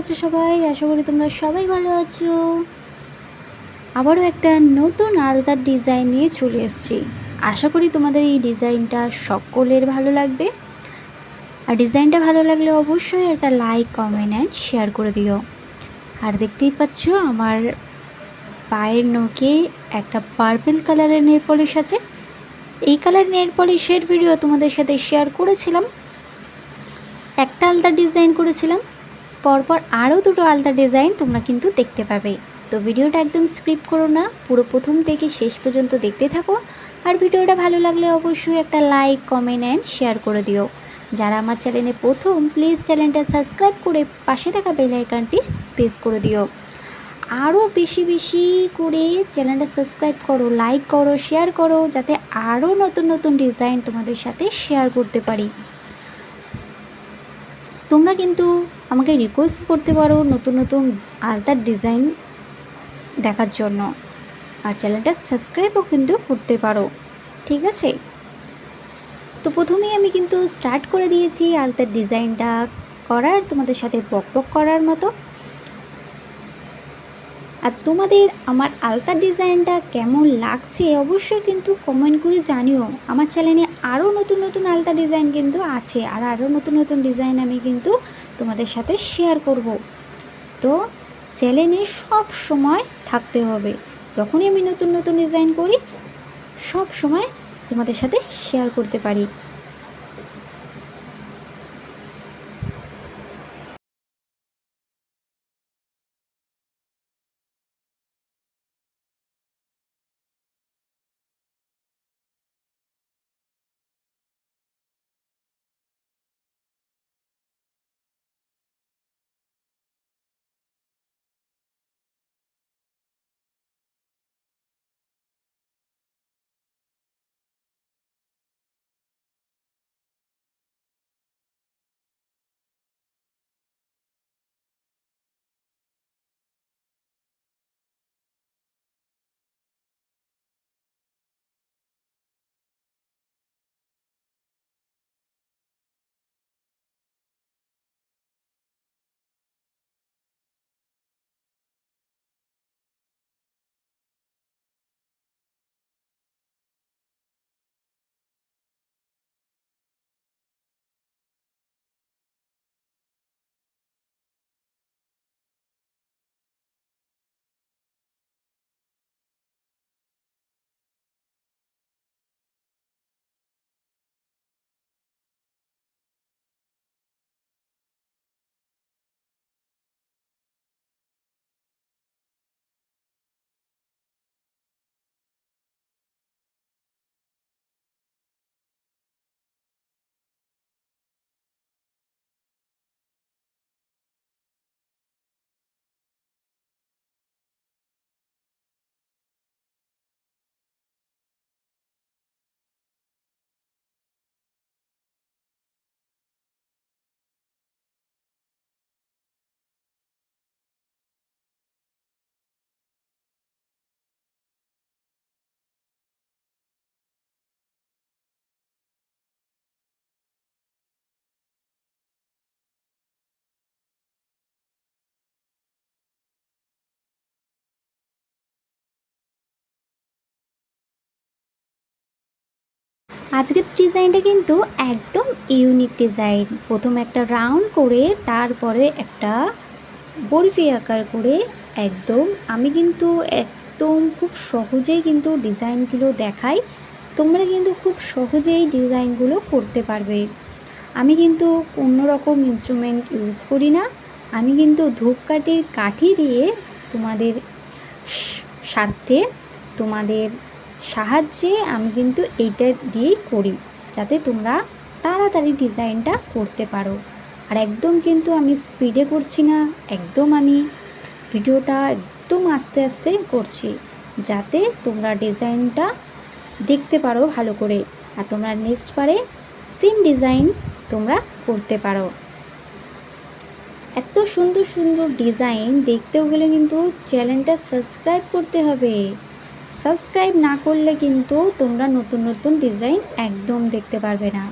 আছো সবাই? আশা করি তোমরা সবাই ভালো আছো। আবারও একটা নতুন আলতার ডিজাইন নিয়ে চলে এসেছি। আশা করি তোমাদের এই ডিজাইনটা সকলের ভালো লাগবে। আর ডিজাইনটা ভালো লাগলে অবশ্যই একটা লাইক, কমেন্ট অ্যান্ড শেয়ার করে দিও। আর দেখতেই পাচ্ছ, আমার পায়ের নোকে একটা পার্পেল কালারের নেল পলিশ আছে। এই কালার নেল পলিশের ভিডিও তোমাদের সাথে শেয়ার করেছিলাম। একটা আলতা ডিজাইন করেছিলাম। পরপর আরও দুটো আলতা ডিজাইন তোমরা কিন্তু দেখতে পাবে। তো ভিডিওটা একদম স্ক্রিপ্ট করো না, পুরো প্রথম থেকে শেষ পর্যন্ত দেখতে থাকো। আর ভিডিওটা ভালো লাগলে অবশ্যই একটা লাইক, কমেন্ট অ্যান্ড শেয়ার করে দিও। যারা আমার চ্যানেলে প্রথম প্লিজ চ্যানেলটা সাবস্ক্রাইব করে পাশে থাকা বেল আইকনটি স্পেস করে দিও। আরও বেশি বেশি করে চ্যানেলটা সাবস্ক্রাইব করো লাইক করো শেয়ার করো, যাতে আরও নতুন নতুন ডিজাইন তোমাদের সাথে শেয়ার করতে পারি। তোমরা কিন্তু আমাকে রিকোয়েস্ট করতে পারো নতুন নতুন আলতার ডিজাইন দেখার জন্য। আর চ্যানেলটা সাবস্ক্রাইবও কিন্তু করতে পারো। ঠিক আছে? তো প্রথমেই আমি কিন্তু স্টার্ট করে দিয়েছি আলতার ডিজাইনটা করার, তোমাদের সাথে বক বক করার মতো। আর তোমাদের আমার আলতা ডিজাইনটা কেমন লাগছে অবশ্যই কিন্তু কমেন্ট করে জানিও। আমার চ্যানেলে আরও নতুন নতুন আলতা ডিজাইন কিন্তু আছে আর আরও নতুন নতুন ডিজাইন আমি কিন্তু তোমাদের সাথে শেয়ার করব। তো চ্যানেলে সব সময় থাকতে হবে। যখনই আমি নতুন নতুন ডিজাইন করি, সব সময় তোমাদের সাথে শেয়ার করতে পারি। আজকের ডিজাইনটা কিন্তু একদম ইউনিক ডিজাইন। প্রথম একটা রাউন্ড করে, তারপরে একটা বরফি আকার করে একদম, আমি কিন্তু একদম খুব সহজেই কিন্তু ডিজাইনগুলো দেখাই। তোমরা কিন্তু খুব সহজেই ডিজাইনগুলো করতে পারবে। আমি কিন্তু কোনো রকম ইনস্ট্রুমেন্ট ইউজ করি না। আমি কিন্তু ধূপকাঠির কাঠি দিয়ে তোমাদের স্বার্থে তোমাদের সাহায্যে আমি কিন্তু এইটা দিয়েই করি, যাতে তোমরা তাড়াতাড়ি ডিজাইনটা করতে পারো। আর একদম কিন্তু আমি স্পিডে করছি না, একদম আমি ভিডিওটা একদম আস্তে আস্তে করছি, যাতে তোমরা ডিজাইনটা দেখতে পারো ভালো করে। আর তোমরা নেক্সট পারে সেম ডিজাইন তোমরা করতে পারো। এত সুন্দর সুন্দর ডিজাইন দেখতেও গেলে কিন্তু চ্যানেলটা সাবস্ক্রাইব করতে হবে। সাবস্ক্রাইব না করলে কিন্তু তোমরা নতুন নতুন ডিজাইন একদম দেখতে পারবে না।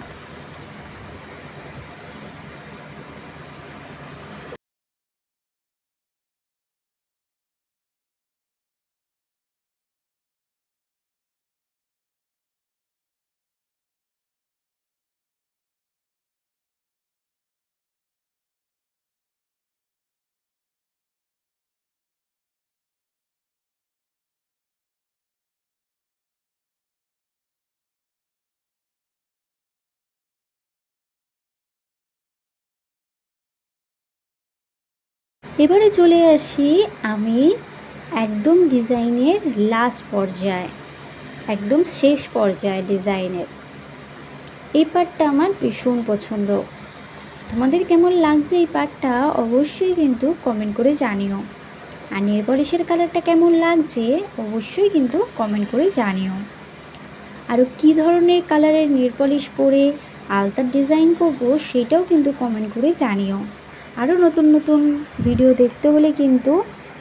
এবারে চলে আসি আমি একদম ডিজাইনের লাস্ট পর্যায়ে, একদম শেষ পর্যায়ে ডিজাইনের। এই পার্টটা আমার ভীষণ পছন্দ। তোমাদের কেমন লাগছে এই পার্টটা অবশ্যই কিন্তু কমেন্ট করে জানিও। আর নেল পলিশের কালারটা কেমন লাগছে অবশ্যই কিন্তু কমেন্ট করে জানিও। আরও কী ধরনের কালারের নেল পলিশ পরে আলতার ডিজাইন করব সেটাও কিন্তু কমেন্ট করে জানিও। আরও নতুন নতুন ভিডিও দেখতে হলে কিন্তু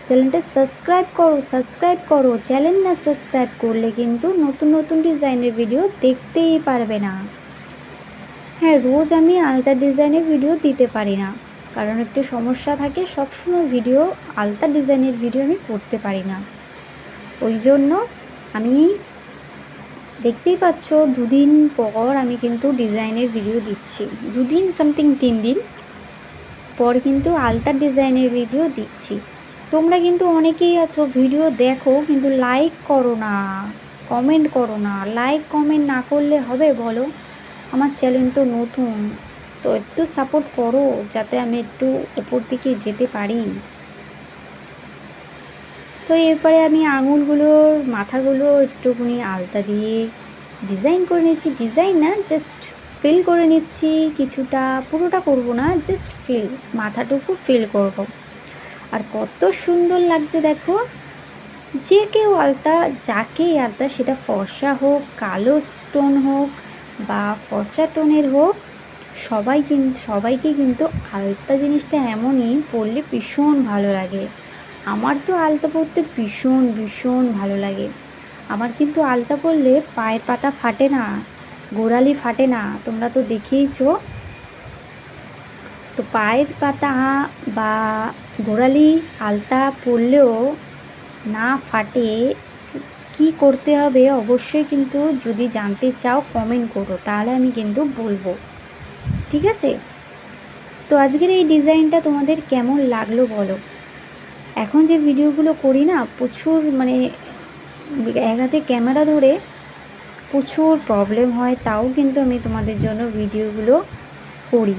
চ্যানেলটা সাবস্ক্রাইব করো সাবস্ক্রাইব করো। চ্যানেল না সাবস্ক্রাইব করলে কিন্তু নতুন নতুন ডিজাইনের ভিডিও দেখতেই পারবে না। হ্যাঁ রোজ আমি আলতা ডিজাইনের ভিডিও দিতে পারি না। কারণ একটু সমস্যা থাকে, সবসময় ভিডিও আলতা ডিজাইনের ভিডিও আমি করতে পারি না। ওই জন্য আমি দেখতেই পাচ্ছ, দুদিন পর আমি কিন্তু ডিজাইনের ভিডিও দিচ্ছি। দুদিন সামথিং তিন দিন। পর কিন্তু আলতার ডিজাইনের ভিডিও দিচ্ছি। তোমরা কিন্তু অনেকেই আছো ভিডিও দেখো, কিন্তু লাইক করো না কমেন্ট করো না। লাইক কমেন্ট না করলে হবে বলো? আমার চ্যানেল তো নতুন, তো একটু সাপোর্ট করো, যাতে আমি একটু উপর দিকে যেতে পারি। তো এরপরে আমি আঙুলগুলোর মাথাগুলো একটুখানি আলতা দিয়ে ডিজাইন করে নিচ্ছি। ডিজাইন না জাস্ট ফিল করে নিচ্ছি, কিছুটা, পুরোটা করব না জাস্ট ফিল মাথাটুকু ফিল করব। আর কত সুন্দর লাগছে দেখো, যে কেউ আলতা, যাকেই আলতা, সেটা ফর্সা হোক, কালো স্টোন হোক বা ফর্সা টোনের হোক, সবাই কিন্তু সবাইকে কিন্তু আলতা জিনিসটা এমনই পরলে ভীষণ ভালো লাগে। আমার তো আলতা পরতে ভীষণ ভীষণ ভালো লাগে। আমার কিন্তু আলতা পরলে পায়ের পাতা ফাটে না। গোড়ালি ফাটে না, তোমরা তো দেখেইছো। তো পায়ের পাতা বা গোড়ালি আলতা পরলেও না ফাটে, কি করতে হবে অবশ্যই কিন্তু যদি জানতে চাও কমেন্ট করো, তাহলে আমি কিন্তু বলব। ঠিক আছে? তো আজকের এই ডিজাইনটা তোমাদের কেমন লাগল বলো? এখন যে ভিডিওগুলো করি না, প্রচুর মানে এক হাতে ক্যামেরা ধরে প্রচুর প্রবলেম হয়, তাও কিন্তু আমি তোমাদের জন্য ভিডিওগুলো করি।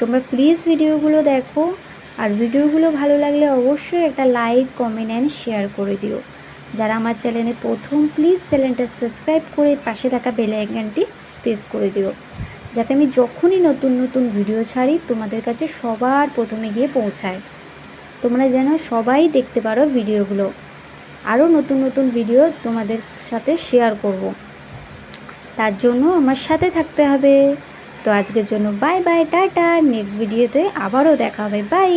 তোমরা প্লিজ ভিডিওগুলো দেখো, আর ভিডিওগুলো ভালো লাগলে অবশ্যই একটা লাইক কমেন্ট অ্যান্ড শেয়ার করে দিও। যারা আমার চ্যানেলে প্রথম প্লিজ চ্যানেলটা সাবস্ক্রাইব করে পাশে থাকা বেল আইকনটি স্পেস করে দিও। যাতে আমি যখনই নতুন নতুন ভিডিও ছাড়ি, তোমাদের কাছে সবার প্রথমে গিয়ে পৌঁছায়। তোমরা যেন সবাই দেখতে পারো ভিডিওগুলো আরও নতুন নতুন ভিডিও তোমাদের সাথে শেয়ার করব। তার জন্য আমার সাথে থাকতে হবে। তো আজকের জন্য বাই বাই টাটা। নেক্সট ভিডিওতে আবারও দেখা হবে। বাই